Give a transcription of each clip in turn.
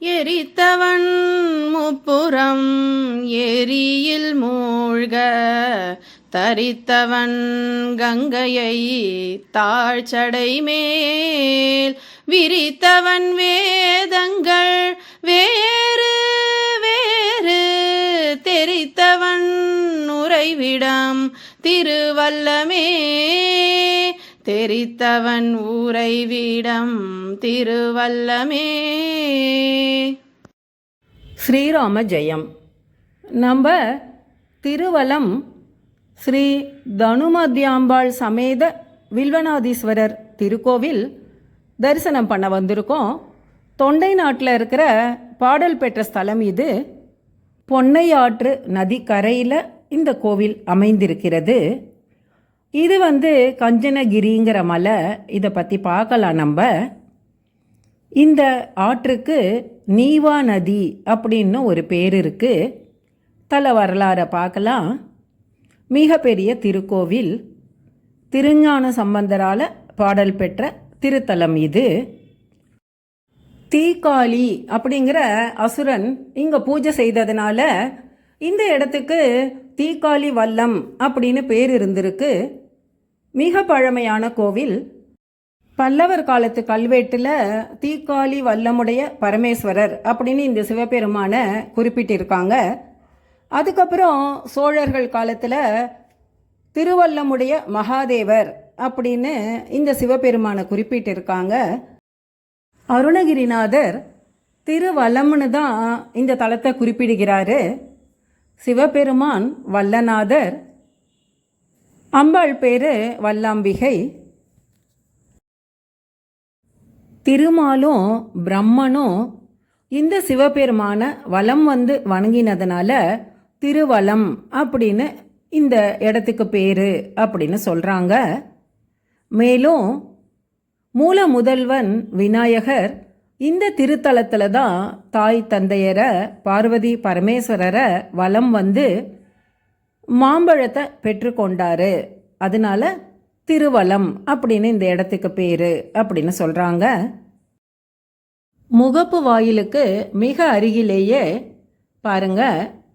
எரித்தவன் முப்புறம் எரியில் மூழ்க தரித்தவன் கங்கையை தாழ்ச்சடை மேல். விரித்தவன் வேதங்கள் வேறு வேறு. தெரித்தவன் உறைவிடம் திருவல்லமே. தெரித்தவன் உறைவிடம் திருவல்லமே. ஸ்ரீராம ஜெயம். நம்ம திருவலம் ஸ்ரீ தனுமத்யாம்பாள் சமேத வில்வநாதீஸ்வரர் திருக்கோவில் தரிசனம் பண்ண வந்திருக்கோம். தொண்டை நாட்டில் இருக்கிற பாடல் பெற்ற ஸ்தலம் இது. பொன்னையாற்று நதிக்கரையில் இந்த கோவில் அமைந்திருக்கிறது. இது வந்து கஞ்சனகிரிங்கிற மலை. இதை பற்றி பார்க்கலாம் நம்ம. இந்த ஆற்றுக்கு நீவா நதி அப்படின்னு ஒரு பேர் இருக்குது தல வரலாறை பார்க்கலாம். மிகப்பெரிய திருக்கோவில். திருஞான சம்பந்தரால் பாடல் பெற்ற திருத்தலம் இது. தீக்காளி அப்படிங்கிற அசுரன் இங்கே பூஜை செய்ததுனால இந்த இடத்துக்கு தீக்காளி வல்லம் அப்படின்னு பேர் இருந்திருக்கு. மிக பழமையான கோவில் பல்லவர் காலத்து கல்வெட்டில் தீக்காளி வல்லமுடைய பரமேஸ்வரர் அப்படின்னு இந்த சிவபெருமானை குறிப்பிட்டிருக்காங்க. அதுக்கப்புறம் சோழர்கள் காலத்தில் திருவல்லமுடைய மகாதேவர் அப்படின்னு இந்த சிவபெருமானை குறிப்பிட்டிருக்காங்க. அருணகிரிநாதர் திருவல்லம்னு தான் இந்த தலத்தை குறிப்பிடுகிறாரு. சிவபெருமான் வல்லநாதர் அம்பாள் பேரு வல்லாம்பிகை. திருமாலும் பிரம்மனும் இந்த சிவபெருமான வலம் வந்து வணங்கினதுனால திருவலம் அப்படின்னு இந்த இடத்துக்கு பேரு அப்படின்னு சொல்றாங்க. மேலும் மூல முதல்வன் விநாயகர் இந்த திருத்தலத்தில் தான் தாய் தந்தையரை பார்வதி பரமேஸ்வரரை வலம் வந்து மாம்பழத்தை பெற்றுக்கொண்டாரு அதனால திருவலம் அப்படின்னு இந்த இடத்துக்கு பேரு அப்படின்னு சொல்றாங்க. முகப்பு வாயிலுக்கு மிக அருகிலேயே பாருங்க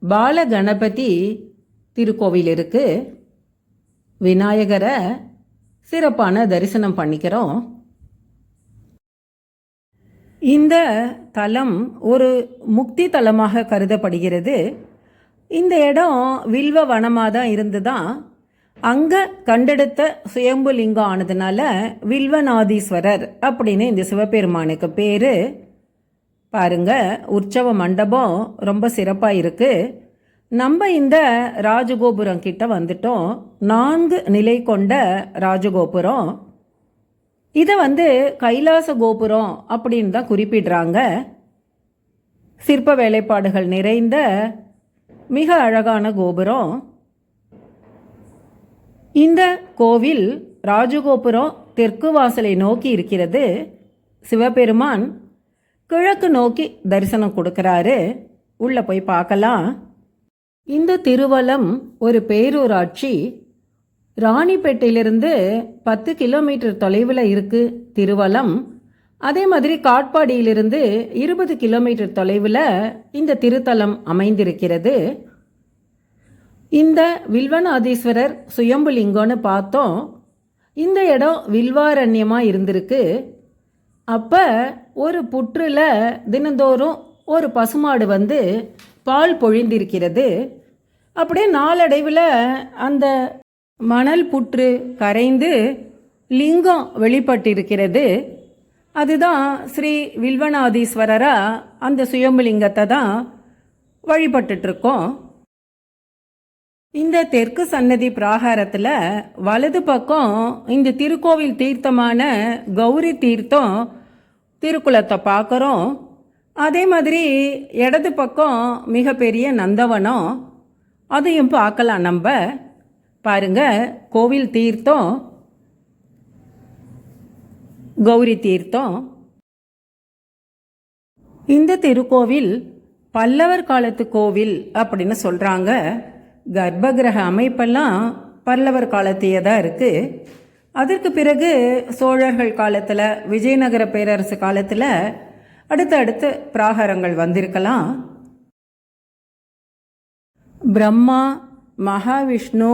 பால கணபதி திருக்கோவில் இருக்கு. விநாயகரை சிறப்பான தரிசனம் பண்ணிக்கிறோம். இந்த தலம் ஒரு முக்தி தலமாக கருதப்படுகிறது. இந்த இடம் வில்வ வனமாக தான் இருந்துதான் அங்கே கண்டெடுத்த சுயம்பு லிங்கம் ஆனதுனால வில்வநாதீஸ்வரர் அப்படின்னு இந்த சிவபெருமானுக்கு பேர். பாருங்க உற்சவ மண்டபம் ரொம்ப சிறப்பாக இருக்கு. நம்ம இந்த ராஜகோபுரம் கிட்ட வந்துட்டோம். நான்கு நிலை கொண்ட ராஜகோபுரம். இதை வந்து கைலாச கோபுரம் அப்படின்னு தான் குறிப்பிடுறாங்க. சிற்ப வேலைப்பாடுகள் நிறைந்த மிக அழகான கோபுரம். இந்த கோவில் ராஜகோபுரம் தெற்கு வாசலை நோக்கி இருக்கிறது. சிவபெருமான் கிழக்கு நோக்கி தரிசனம் கொடுக்கறாரு. உள்ள போய் பார்க்கலாம். இந்த திருவலம் ஒரு பேரூராட்சி. ராணிப்பேட்டையிலிருந்து பத்து கிலோமீட்டர் தொலைவில் இருக்கு திருவலம். அதே மாதிரி காட்பாடியிலிருந்து இருபது கிலோமீட்டர் தொலைவில் இந்த திருத்தலம் அமைந்திருக்கிறது. இந்த வில்வநாதீஸ்வரர் சுயம்புலிங்கம்னு பார்த்தோம். இந்த இடம் வில்வாரண்யமாக இருந்திருக்கு. அப்போ ஒரு புற்றில் தினந்தோறும் ஒரு பசுமாடு வந்து பால் பொழிந்திருக்கிறது. அப்படியே நாளடைவில் அந்த மணல் புற்று கரைந்து லிங்கம் வெளிப்பட்டிருக்கிறது. அதுதான் ஸ்ரீ வில்வநாதீஸ்வரரா அந்த சுயம்புலிங்கத்தை தான் வழிபட்டுட்ருக்கோம். இந்த தெற்கு சன்னதி பிராகாரத்தில் வலது பக்கம் இந்த திருக்கோவில் தீர்த்தமான கௌரி தீர்த்தம் திருக்குளத்தை பார்க்குறோம். அதே மாதிரி இடது பக்கம் மிகப்பெரிய நந்தவனம் அதையும் பார்க்கலாம் நம்ம. பாருங்க கோவில் தீர்த்தம். கௌரி தீர்த்தம். இந்த திருக்கோவில் பல்லவர் காலத்து கோவில் அப்படின்னு சொல்கிறாங்க கர்ப்பகிரக அமைப்பெல்லாம் பல்லவர் காலத்தையே தான் இருக்குது அதற்கு பிறகு சோழர்கள் காலத்தில் விஜயநகர பேரரசு காலத்தில் அடுத்தடுத்து பிராகாரங்கள் வந்திருக்கலாம். பிரம்மா மகாவிஷ்ணு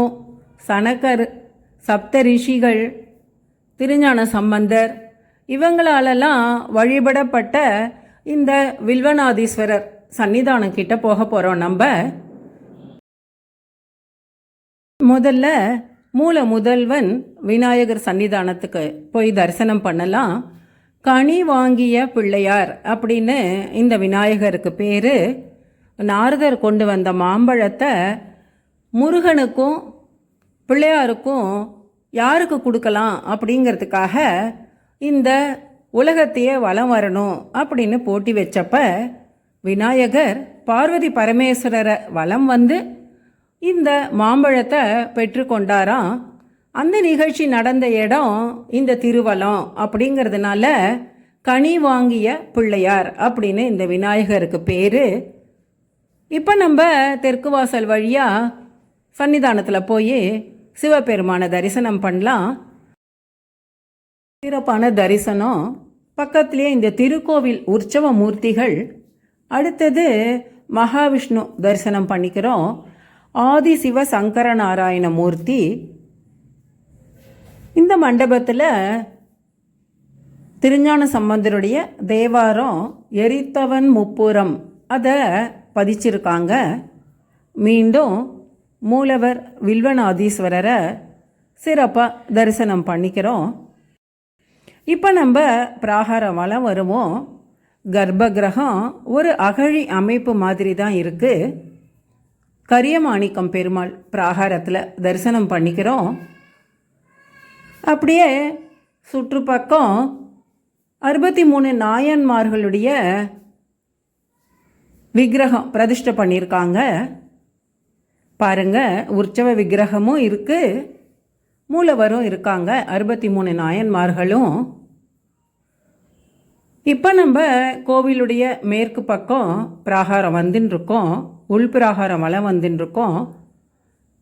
சனகர் சப்த ரிஷிகள் திருஞான சம்பந்தர் இவங்களாலெல்லாம் வழிபடப்பட்ட இந்த வில்வநாதீஸ்வரர் சன்னிதானம் கிட்ட போக போகிறோம் நம்ம. முதல்ல மூல முதல்வன் விநாயகர் சன்னிதானத்துக்கு போய் தரிசனம் பண்ணலாம். கனி வாங்கிய பிள்ளையார் அப்படின்னு இந்த விநாயகருக்கு பேர். நாரதர் கொண்டு வந்த மாம்பழத்தை முருகனுக்கும் பிள்ளையாருக்கும் யாருக்கு கொடுக்கலாம் அப்படிங்கிறதுக்காக இந்த உலகத்தையே வலம் வரணும் அப்படின்னு போட்டி வச்சப்ப விநாயகர் பார்வதி பரமேஸ்வரரை வலம் வந்து இந்த மாம்பழத்தை பெற்றுக்கொண்டாராம் அந்த நிகழ்ச்சி நடந்த இடம் இந்த திருவலம் அப்படிங்கிறதுனால கனி வாங்கிய பிள்ளையார் அப்படின்னு இந்த விநாயகருக்கு பேர். இப்போ நம்ம தெற்கு வாசல் வழியாக சன்னிதானத்தில் போய் சிவபெருமானை தரிசனம் பண்ணலாம். சிறப்பான தரிசனம். பக்கத்திலே இந்த திருக்கோவில் உற்சவ மூர்த்திகள். அடுத்தது மகாவிஷ்ணு தரிசனம் பண்ணிக்கிறோம். ஆதி சிவ சங்கர நாராயண மூர்த்தி. இந்த மண்டபத்தில் திருஞான சம்பந்தருடைய தேவாரம் எரித்தவன் முப்புறம் அதை பதிச்சிருக்காங்க. மீண்டும் மூலவர் வில்வநாதீஸ்வரரை சிறப்பாக தரிசனம் பண்ணிக்கிறோம். இப்போ நம்ம பிராகாரம் வளம் வருவோம் கர்ப்ப கிரகம் ஒரு அகழி அமைப்பு மாதிரி தான் இருக்குது கரியமாணிக்கம் பெருமாள் பிராகாரத்தில் தரிசனம் பண்ணிக்கிறோம். அப்படியே சுற்றுப்பக்கம் அறுபத்தி மூணு நாயன்மார்களுடைய விக்கிரகம் பிரதிஷ்டை பண்ணியிருக்காங்க. பாருங்கள் உற்சவ விக்கிரகமும் இருக்குது மூலவரும் இருக்காங்க அறுபத்தி மூணு நாயன்மார்களும். இப்போ நம்ம கோவிலுடைய மேற்கு பக்கம் பிராகாரம் வந்துன்னு இருக்கோம் உள் பிராகாரம் வளம் வந்துன்னு இருக்கோம்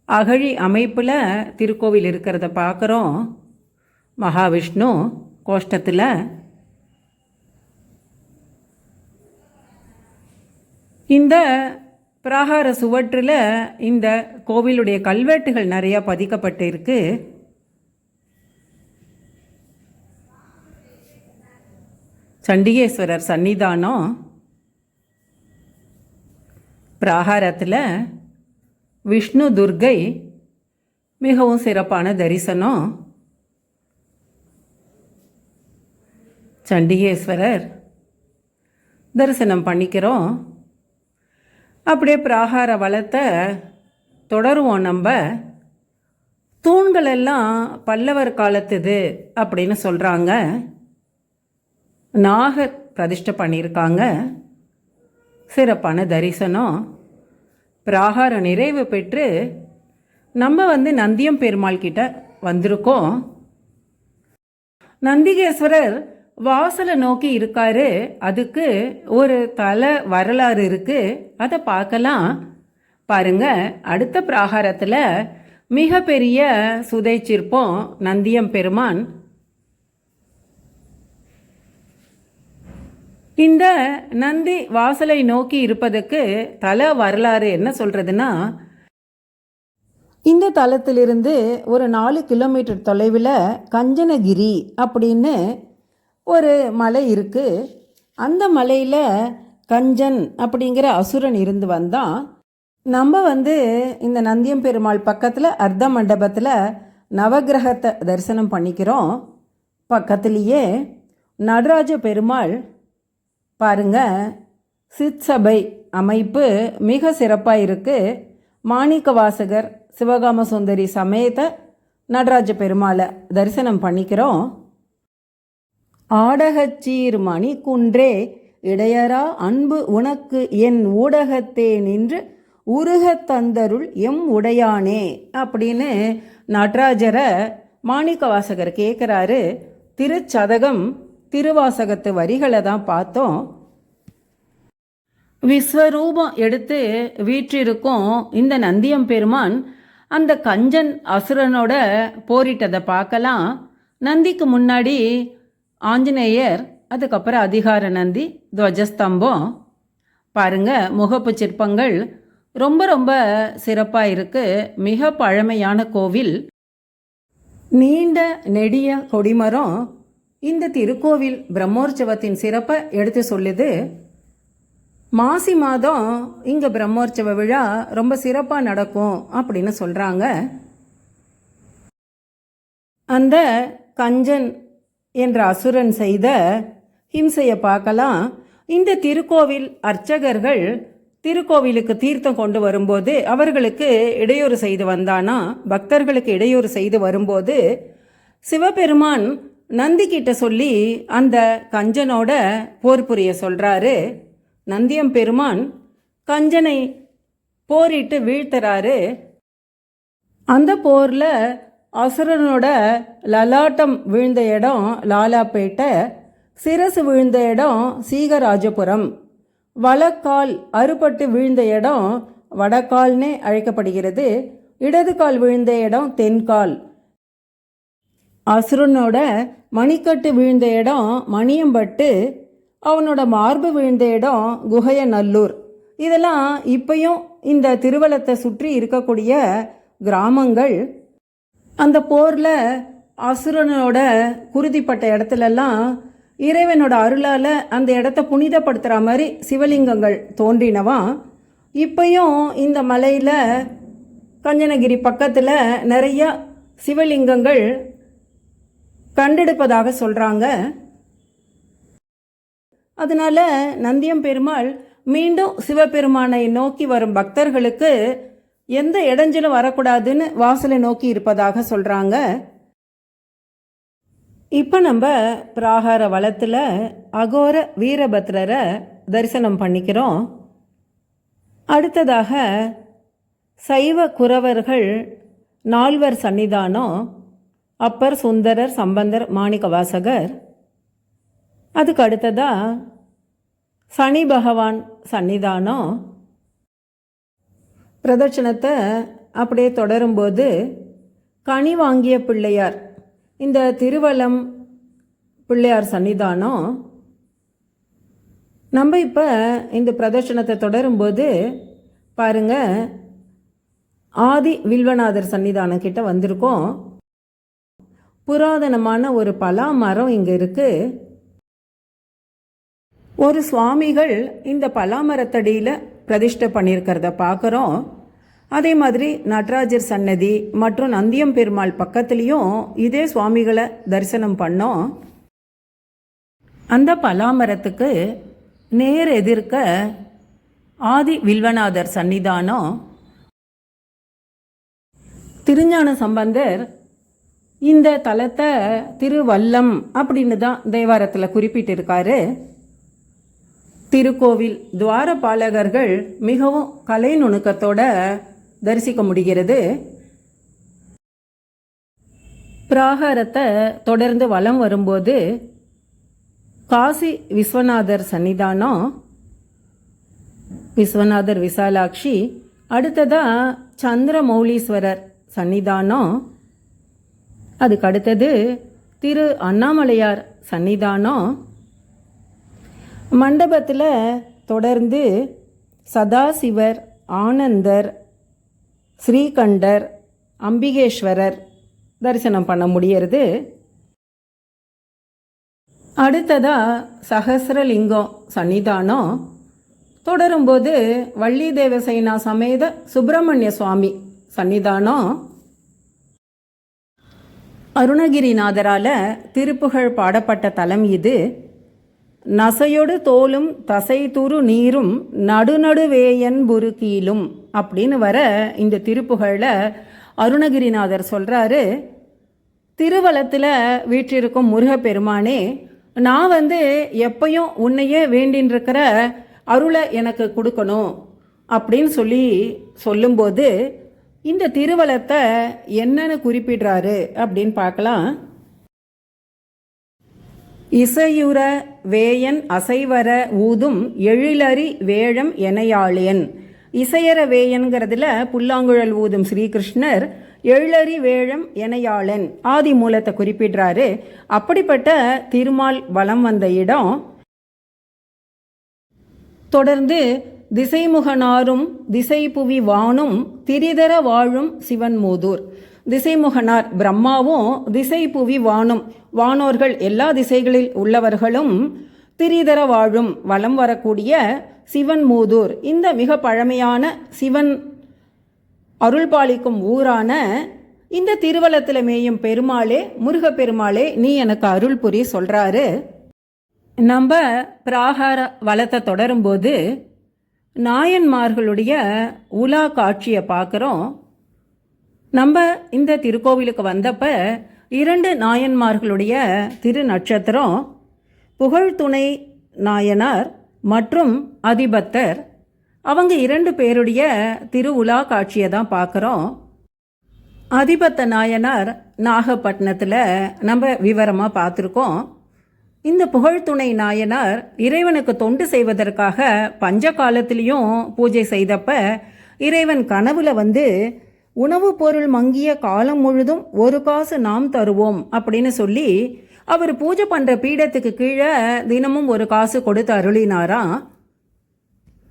அகழி அமைப்பில் திருக்கோவில் இருக்கிறத பார்க்குறோம் மகாவிஷ்ணு கோஷ்டத்தில். இந்த பிராகார சுவற்றில் இந்த கோவிலுடைய கல்வெட்டுகள் நிறையா பதிக்கப்பட்டு சண்டிகேஸ்வரர் சன்னிதானம் பிராகாரத்தில் விஷ்ணு துர்கை மிகவும் சிறப்பான தரிசனம் சண்டிகேஸ்வரர் தரிசனம் பண்ணிக்கிறோம். அப்படியே பிராகார வளத்தை தொடருவோம் நம்ம. தூண்கள் எல்லாம் பல்லவர் காலத்துது அப்படின்னு சொல்கிறாங்க நாகர் பிரதிஷ்டை பண்ணியிருக்காங்க. சிறப்பான தரிசனம் பிராகார நிறைவு பெற்று நம்ம வந்து நந்தியம் பெருமாள் கிட்ட வந்திருக்கோம். நந்திகேஸ்வரர் வாசலை நோக்கி இருக்காரு. அதுக்கு ஒரு தலை வரலாறு இருக்கு. அதை பார்க்கலாம். பாருங்க அடுத்த பிராகாரத்தில் மிகப்பெரிய சுதை சிற்பம் நந்தியம் பெருமான். இந்த நந்தி வாசலை நோக்கி இருப்பதற்கு தல வரலாறு என்ன சொல்றதுன்னா இந்த தலத்திலிருந்து ஒரு நாலு கிலோமீட்டர் தொலைவில் கஞ்சனகிரி அப்படின்னு ஒரு மலை இருக்குது அந்த மலையில் கஞ்சன் அப்படிங்கிற அசுரன் இருந்து வந்தான். நம்ம வந்து இந்த நந்தியம் பெருமாள் பக்கத்தில் அர்த்த மண்டபத்தில் நவகிரகத்தை தரிசனம் பண்ணிக்கிறோம். பக்கத்துலேயே நடராஜ பெருமாள் பாருங்க. சிற்சபை அமைப்பு மிக சிறப்பாக இருக்குது மாணிக்க வாசகர் சிவகாம சுந்தரி சமேத நடராஜ பெருமாளை தரிசனம் பண்ணிக்கிறோம். ஆடகச்சீர் மணி குன்றே இடையரா அன்பு உனக்கு என் ஊடகத்தே நின்று உருகத் தந்தருள் எம் உடையானே அப்படின்னு நடராஜரை மாணிக்க வாசகர் கேட்குறாரு திருச்சதகம் திருவாசகத்து வரிகளை தான் பார்த்தோம். விஸ்வரூபம் எடுத்து வீற்றிருக்கும் இந்த நந்தியம் பெருமான் அந்த கஞ்சன் அசுரனோட போரிட்டதை பார்க்கலாம். நந்திக்கு முன்னாடி ஆஞ்சநேயர் அதுக்கப்புறம் அதிகார நந்தி துவஜஸ்தம்பம். பாருங்க முகப்பு சிற்பங்கள் ரொம்ப ரொம்ப சிறப்பாக இருக்கு. மிக பழமையான கோவில். நீண்ட நெடிய கொடிமரம் இந்த திருக்கோவில் பிரம்மோற்சவத்தின் சிறப்பை எடுத்து சொல்லுது மாசி மாதம் இங்கே பிரம்மோற்சவ விழா ரொம்ப சிறப்பாக நடக்கும் அப்படின்னு சொல்கிறாங்க அந்த கஞ்சன் என்ற அசுரன் செய்த ஹிம்சையை பார்க்கலாம். இந்த திருக்கோவில் அர்ச்சகர்கள் திருக்கோவிலுக்கு தீர்த்தம் கொண்டு வரும்போது அவர்களுக்கு இடையூறு செய்து வந்தானா? பக்தர்களுக்கு இடையூறு செய்து வரும்போது சிவபெருமான் நந்தி கிட்ட சொல்லி அந்த கஞ்சனோட போர் புரிய சொல்றாரு. நந்தியம் பெருமான் கஞ்சனை போரிட்டு வீழ்த்துறாரு. அந்த போரில் அசுரனோட லலாட்டம் விழுந்த இடம் லாலாப்பேட்டை சிரசு விழுந்த இடம் சீகராஜபுரம் வலக்கால் அறுபட்டு விழுந்த இடம் வடக்கால்னே அழைக்கப்படுகிறது இடது கால் விழுந்த இடம் தென்கால். அசுரனோட மணிக்கட்டு விழுந்த இடம் மணியம்பட்டு அவனோட மார்பு விழுந்த இடம் குகையநல்லூர். இதெல்லாம் இப்பையும் இந்த திருவலத்தை சுற்றி இருக்கக்கூடிய கிராமங்கள். அந்த போரில் அசுரனோட குருதிப்பட்ட இடத்துலலாம் இறைவனோட அருளால் அந்த இடத்த புனிதப்படுத்துகிற மாதிரி சிவலிங்கங்கள் தோன்றினவா? இப்பையும் இந்த மலையில் கஞ்சனகிரி பக்கத்தில் நிறைய சிவலிங்கங்கள் கண்டெடுப்பதாக சொல்கிறாங்க அதனால நந்தியம் பெருமாள் மீண்டும் சிவபெருமானை நோக்கி வரும் பக்தர்களுக்கு எந்த இடைஞ்சலும் வரக்கூடாதுன்னு வாசலை நோக்கி இருப்பதாக சொல்கிறாங்க இப்போ நம்ம பிராகார வளத்தில் அகோர வீரபத்ரரை தரிசனம் பண்ணிக்கிறோம். அடுத்ததாக சைவ குறவர்கள் நால்வர் சன்னிதானம் அப்பர் சுந்தரர் சம்பந்தர் மாணிக்கவாசகர் அதுக்கு அடுத்ததா சனி பகவான் சன்னிதானம். பிரதட்சணத்தை அப்படியே தொடரும்போது கனி வாங்கிய பிள்ளையார் இந்த திருவலம் பிள்ளையார் சன்னிதானம். நம்ம இப்போ இந்த பிரதர்ஷனத்தை தொடரும்போது பாருங்க ஆதி வில்வநாதர் சன்னிதானம் கிட்ட வந்திருக்கோம். புராதனமான ஒரு பலா மரம் இங்கே இருக்கு. ஒரு சுவாமிகள் இந்த பலாமரத்தடியில் பிரதிஷ்டை பண்ணியிருக்கிறத பார்க்குறோம் அதே மாதிரி நடராஜர் சன்னதி மற்றும் நந்தியம் பெருமாள் பக்கத்துலேயும் இதே சுவாமிகளை தரிசனம் பண்ணோம். அந்த பலாமரத்துக்கு நேர் எதிர்க்க ஆதி வில்வநாதர் சன்னிதானம். திருஞான சம்பந்தர் இந்த தலத்தை திருவல்லம் அப்படின்னு தான் தேவாரத்தில் குறிப்பிட்டிருக்காரு. திருக்கோவில் துவாரபாலகர்கள் மிகவும் கலை நுணுக்கத்தோட தரிசிக்க முடிகிறது. பிராகாரத்தை தொடர்ந்து வலம் வரும்போது காசி விஸ்வநாதர் சன்னிதானம் விஸ்வநாதர் விசாலாட்சி அடுத்ததா சந்திரமௌலீஸ்வரர் சன்னிதானம் அதுக்கு அடுத்தது திரு அண்ணாமலையார் சன்னிதானம் மண்டபத்தில் தொடர்ந்து சதாசிவர் ஆனந்தர் ஸ்ரீகண்டர் அம்பிகேஸ்வரர் தரிசனம் பண்ண முடியறது. அடுத்ததா சகசிரலிங்கம் சன்னிதானம் தொடரும்போது வள்ளி தேவசேனா சமேத சுப்பிரமணிய சுவாமி சன்னிதானம் அருணகிரிநாதரால திருப்புகழ் பாடப்பட்ட தலம் இது. நசையொடு தோலும் தசை துரு நீரும் நடுநடுவேயன் புருக்கீலும் அப்படின்னு வர இந்த திருப்புகழில் அருணகிரிநாதர் சொல்கிறாரு திருவலத்தில் வீற்றிருக்கும் முருகப்பெருமானே நான் வந்து எப்பயும் உன்னையே வேண்டின்றிருக்கிற அருளை எனக்கு கொடுக்கணும் அப்படின்னு சொல்லி சொல்லும்போது இந்த திருவலத்தை என்னன்னு குறிப்பிடுறாரு அப்படின்னு பார்க்கலாம். இசையுற வேயன் அசைவர ஊதும் எழிலறி வேழம் எனையாளியன் இசையற வேயன்கிறதுல புல்லாங்குழல் ஊதும் ஸ்ரீகிருஷ்ணர் எழிலறி வேழம் எனையாளன் ஆதி மூலத்தை குறிப்பிடுறாரு. அப்படிப்பட்ட திருமால் வலம் வந்த இடம் தொடர்ந்து திசைமுகனாரும் திசைபுவி வானும் திரிதர வாழும் சிவன் மூதூர். திசைமுகனார் பிரம்மாவும் திசைபுவி வானும். வானோர்கள் எல்லா திசைகளில் உள்ளவர்களும் திரிதர வாழும் வலம் வரக்கூடிய சிவன் மூதூர். இந்த மிக பழமையான சிவன் அருள்பாலிக்கும் ஊரான இந்த திருவலத்தில் மேயும் பெருமாளே முருகப்பெருமாளே நீ எனக்கு அருள் புரி சொல்கிறாரு நம்ம பிராகார வளத்தை தொடரும்போது நாயன்மார்களுடைய உலா காட்சியை பார்க்குறோம். நம்ம இந்த திருக்கோவிலுக்கு வந்தப்ப இரண்டு நாயன்மார்களுடைய திரு நட்சத்திரம் புகழ்துணை நாயனார் மற்றும் அதிபத்தர். அவங்க இரண்டு பேருடைய திரு உலா காட்சியை தான் பார்க்குறோம். அதிபத்த நாயனார் நாகப்பட்டினத்தில் நம்ம விவரமாக பார்த்துருக்கோம். இந்த புகழ்துணை நாயனார் இறைவனுக்கு தொண்டு செய்வதற்காக பஞ்ச காலத்திலையும் பூஜை செய்தப்ப இறைவன் கனவுல வந்து உணவுப் பொருள் மங்கிய காலம் முழுதும் ஒரு காசு நாம் தருவோம் அப்படின்னு சொல்லி அவர் பூஜை பண்ற பீடத்துக்கு கீழே தினமும் ஒரு காசு கொடுத்து அருளினாராம்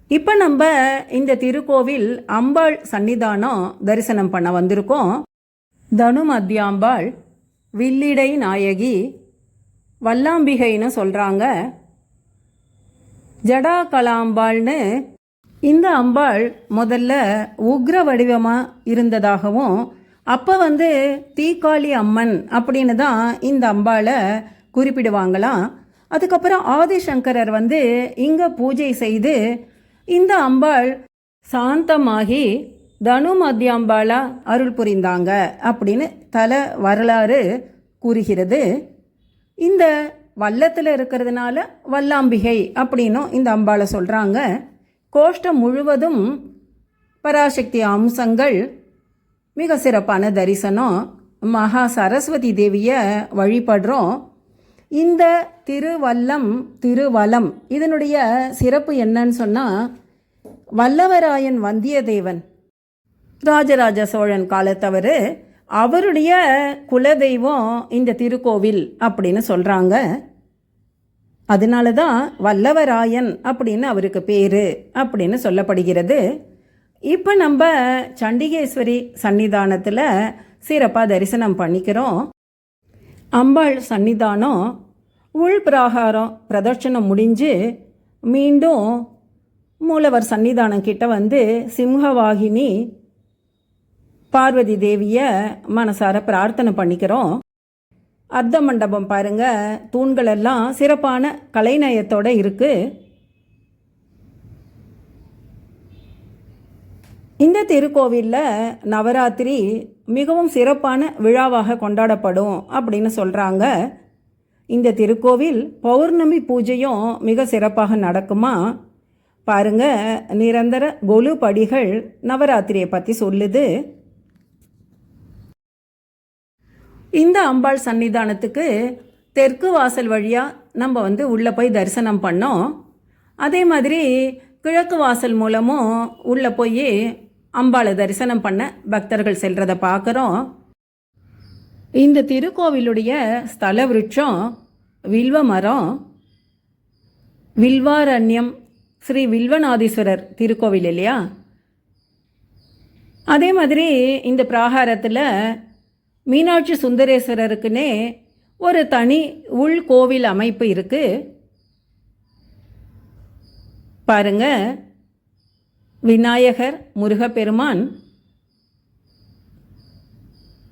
இப்போ நம்ம இந்த திருக்கோவில் அம்பாள் சன்னிதானம் தரிசனம் பண்ண வந்திருக்கோம். தனு மத்தியாம்பாள் வில்லிடை நாயகி வல்லாம்பிகைன்னு சொல்கிறாங்க ஜடா கலாம்பாள்னு இந்த அம்பாள் முதல்ல உக்ர வடிவமாக இருந்ததாகவும் அப்போ வந்து தீக்காளி அம்மன் அப்படின்னு தான் இந்த அம்பாளை குறிப்பிடுவாங்களாம். அதுக்கப்புறம் ஆதிசங்கரர் வந்து இங்கே பூஜை செய்து இந்த அம்பாள் சாந்தமாகி தனு மத்தியாம்பாளா அருள் புரிந்தாங்க அப்படின்னு தல வரலாறு கூறுகிறது. இந்த வல்லத்தில் இருக்கிறதுனால வல்லாம்பிகை அப்படின்னும் இந்த அம்பாளை சொல்கிறாங்க கோஷ்டம் முழுவதும் பராசக்தி அம்சங்கள் மிக சிறப்பான தரிசனம். மகா சரஸ்வதி தேவியை வழிபடுறோம். இந்த திருவல்லம் திருவலம் இதனுடைய சிறப்பு என்னன்னு சொன்னால் வல்லவராயன் வந்தியத்தேவன் ராஜராஜ சோழன் காலத்தவர் அவருடைய குலதெய்வம் இந்த திருக்கோவில் அப்படின்னு சொல்கிறாங்க அதனால தான் வல்லவராயன் அப்படின்னு அவருக்கு பேர் அப்படின்னு சொல்லப்படுகிறது. இப்போ நம்ம சண்டிகேஸ்வரி சன்னிதானத்தில் சிறப்பாக தரிசனம் பண்ணிக்கிறோம். அம்பாள் சன்னிதானம் உள் பிராகாரம் பிரதட்சணம் முடிஞ்சு மீண்டும் மூலவர் சன்னிதானம் கிட்ட வந்து சிம்ஹவாகினி பார்வதி தேவியை மனசார பிரார்த்தனை பண்ணிக்கிறோம். அர்த்த மண்டபம் பாருங்க. தூண்கள் எல்லாம் சிறப்பான கலைநயத்தோட இருக்கு. இந்த திருக்கோவிலில் நவராத்திரி மிகவும் சிறப்பான விழாவாக கொண்டாடப்படும் அப்படின்னு சொல்கிறாங்க இந்த திருக்கோவில் பௌர்ணமி பூஜையும் மிக சிறப்பாக நடக்குமா? பாருங்க. நிரந்தர கொலு படிகள் நவராத்திரியை பற்றி சொல்லுது. இந்த அம்பாள் சன்னிதானத்துக்கு தெற்கு வாசல் வழியாக நம்ம வந்து உள்ளே போய் தரிசனம் பண்ணோம். அதே மாதிரி கிழக்கு வாசல் மூலமும் உள்ளே போய் அம்பாளை தரிசனம் பண்ண பக்தர்கள் செல்றதை பார்க்குறோம் இந்த திருக்கோவிலுடைய ஸ்தல விருட்சம் வில்வ மரம் வில்வாரண்யம் ஸ்ரீ வில்வநாதீஸ்வரர் திருக்கோவில் இல்லையா? அதே மாதிரி இந்த பிராகாரத்தில் மீனாட்சி சுந்தரேஸ்வரருக்குன்னே ஒரு தனி உள் கோவில் அமைப்பு இருக்கு. பாருங்க. விநாயகர் முருகப்பெருமான்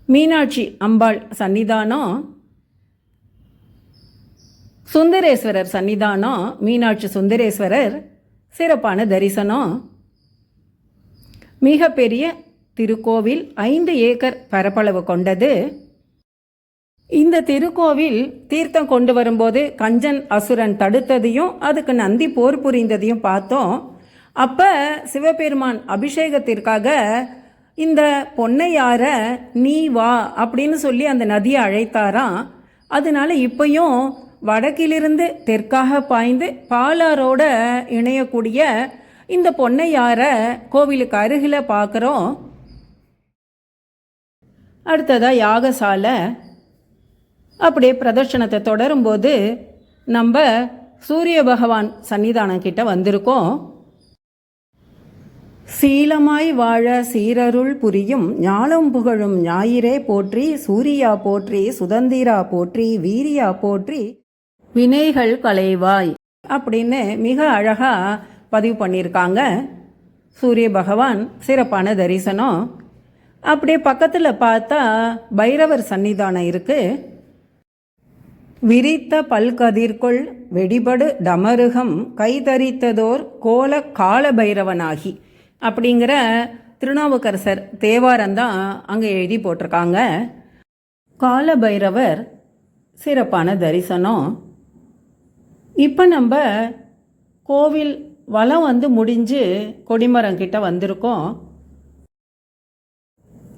மீனாட்சி அம்பாள் சன்னிதானம் சுந்தரேஸ்வரர் சன்னிதானம் மீனாட்சி சுந்தரேஸ்வரர் சிறப்பான தரிசனம் மிகப்பெரிய திருக்கோவில் ஐந்து ஏக்கர் பரப்பளவு கொண்டது. இந்த திருக்கோவில் தீர்த்தம் கொண்டு வரும்போது கஞ்சன் அசுரன் தடுத்ததையும் அதுக்கு நந்தி போர் புரிந்ததையும் பார்த்தோம். அப்ப சிவபெருமான் அபிஷேகத்திற்காக இந்த பொன்னையார நீ வா அப்படின்னு சொல்லி அந்த நதியை அழைத்தாராம். அதனால இப்பையும் வடக்கிலிருந்து தெற்காக பாய்ந்து பாலாரோட இணையக்கூடிய இந்த பொன்னையார கோவிலுக்கு அருகில் பார்க்குறோம் அடுத்ததாக யாகசாலை. அப்படியே பிரதர்ஷனத்தை தொடரும்போது நம்ம சூரிய பகவான் சன்னிதானம் கிட்ட வந்திருக்கோம். சீலமாய் வாழ சீரருள் புரியும் ஞாலம் புகழும் ஞாயிறே போற்றி சூரியா போற்றி சுதந்திரா போற்றி வீரியா போற்றி வினைகள் களைவாய் அப்படின்னு மிக அழகாக பதிவு பண்ணியிருக்காங்க. சூரிய பகவான் சிறப்பான தரிசனம். அப்படியே பக்கத்தில் பார்த்தா பைரவர் சன்னிதானம் இருக்குது விரித்த பல்கதிர்கொள் வெடிபடு டமருகம் கைதரித்ததோர் கோல கால பைரவனாகி. அப்படிங்கிற திருநாவுக்கரசர் தேவாரம் தான் அங்கே எழுதி போட்டிருக்காங்க. கால பைரவர் சிறப்பான தரிசனம். இப்போ நம்ம கோவில் வலம் வந்து முடிஞ்சு கொடிமரம் கிட்ட வந்திருக்கோம்.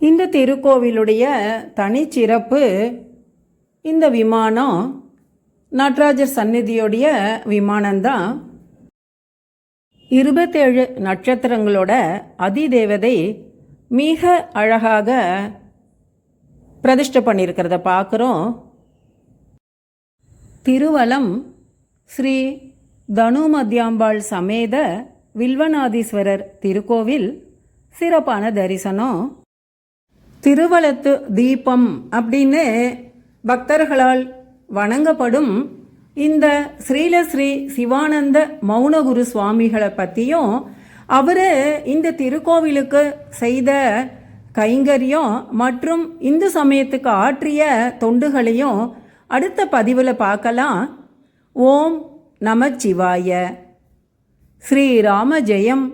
இந்த திருக்கோவிலுடைய தனிச்சிறப்பு இந்த விமானம் நடராஜர் சந்நிதியோடைய விமானம்தான். இருபத்தேழு நட்சத்திரங்களோட அதிதேவதை மிக அழகாக பிரதிஷ்டை பண்ணியிருக்கிறத பார்க்குறோம். திருவலம் ஸ்ரீ தனுமத்யாம்பாள் சமேத வில்வநாதீஸ்வரர் திருக்கோவில் சிறப்பான தரிசனம். திருவலத்து தீபம் அப்படின்னு பக்தர்களால் வணங்கப்படும் இந்த ஸ்ரீலஸ்ரீ சிவானந்த மௌனகுரு சுவாமிகளை பற்றியும் அவர் இந்த திருக்கோவிலுக்கு செய்த கைங்கரியம் மற்றும் இந்து சமயத்துக்கு ஆற்றிய தொண்டுகளையும் அடுத்த பதிவில் பார்க்கலாம். ஓம் நமச்சிவாய. ஸ்ரீராம ஜெயம்.